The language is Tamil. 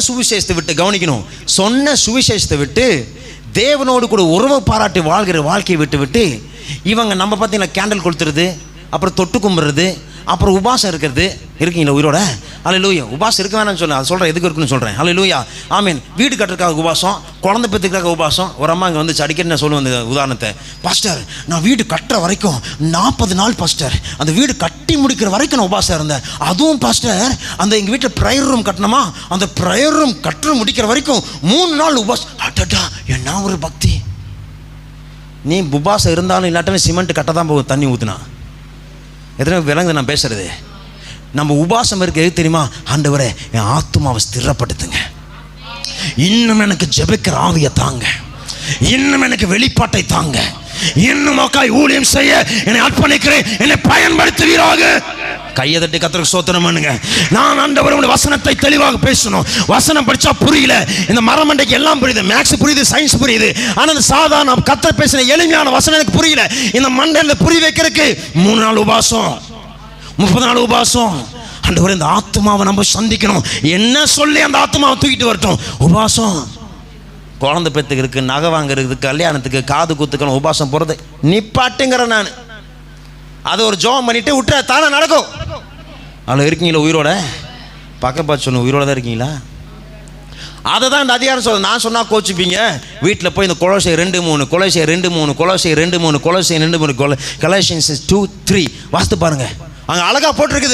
சொன்ன சுவிசேஷத்தை விட்டு கவனிக்கணும். சொன்ன சுவிசேஷத்தை விட்டு தேவனோடு கூட உறவு பாராட்டி வாழ்கிற வாழ்க்கையை விட்டு விட்டு இவங்க நம்ம பார்த்தீங்கன்னா கேண்டல் கொளுத்துறது அப்புறம் தொட்டு கும்பிட்றது அப்புறம் உபாசம் இருக்கிறது. இருக்கீங்களா உயிரோட? அல்ல லூயா உபாசம் இருக்க வேணாம்னு சொல்ல அது சொல்கிறேன் எதுக்கு இருக்குன்னு சொல்கிறேன் அல்ல லூயா ஆமீன் வீடு கட்டுறதுக்காக உபாசம் குழந்தை பெற்றுக்காக உபாசம். ஒரு அம்மா இங்கே வந்து அடிக்கடி நான் சொல்லுவேன் இந்த உதாரணத்தை. பாஸ்டர் நான் வீடு கட்டுற வரைக்கும் நாற்பது நாள் பாஸ்டர் அந்த வீடு கட்டி முடிக்கிற வரைக்கும் நான் உபாசம் இருந்தேன். அதுவும் பாஸ்டர் அந்த எங்கள் வீட்டில் ப்ரேயர் ரூம் கட்டணுமா? அந்த ப்ரேயர் ரூம் கட்டுற முடிக்கிற வரைக்கும் மூணு நாள் உபாஸ் அடடா என்ன ஒரு பக்தி. நீ உபாசம் இருந்தாலும் இல்லாட்டாலும் சிமெண்ட் கட்ட தான் போகும் தண்ணி ஊற்றுனா எத்தனை விலங்கு நான் பேசுறது. நம்ம உபாசம் இருக்க எது தெரியுமா? ஆண்டவரே என் ஆத்மாவை ஸ்திரப்படுத்துங்க. இன்னும் எனக்கு ஜெபிக்கிற ஆவியை தாங்க. இன்னும் எனக்கு வெளிப்பாட்டை தாங்க. இன்னும் மக்காய் ஊழியம் செய்ய என்னை அர்ப்பணிக்கிறேன். என்னை பயன்படுத்துவீராக. கையை தட்டி கத்திரக்கு சோத்திரம் பண்ணுங்க. நான் ஆண்டவர் உங்களுடைய வசனத்தை தெளிவாக பேசணும். வசனம் படித்தா புரியல. இந்த மரமண்டைக்கு எல்லாம் புரியுது. மேக்ஸ் புரியுது சயின்ஸ் புரியுது. ஆனால் இந்த சாதாரண கத்திர பேசின எளிமையான வசனம் எனக்கு புரியல. இந்த மண்டையில் புரிய வைக்கிறதுக்கு மூணு நாள் உபாசம். முப்பது நாள் உபாசம். அண்டவர் இந்த ஆத்மாவை நம்ம சந்திக்கணும். என்ன சொல்லி அந்த ஆத்மாவை தூக்கிட்டு வரட்டும்? உபாசம். குழந்தை பெற்றுக்கிறதுக்கு நகை வாங்குறதுக்கு கல்யாணத்துக்கு காது குத்துக்கணும் உபாசம் போகிறது நிப்பாட்டுங்கிற நான். அதை ஒரு ஜோம் பண்ணிட்டு விட்டுற தானே நடக்கும். அதில் இருக்கீங்களா உயிரோட? பக்கப்பா சொன்ன உயிரோட தான் இருக்கீங்களா? அதை தான் இந்த அதிகாரம் சொல்ல நான் சொன்னால் கோச்சிப்பீங்க. வீட்டில் போய் இந்த கொலோசை ரெண்டு மூணு கொலோசை ரெண்டு மூணு கொலோசை ரெண்டு மூணு கொலோசை ரெண்டு மூணு கொலை கலேஷன்ஸ் டூ த்ரீ. வாஸ்து பாருங்கள் அங்கே அழகாக போட்டிருக்குது.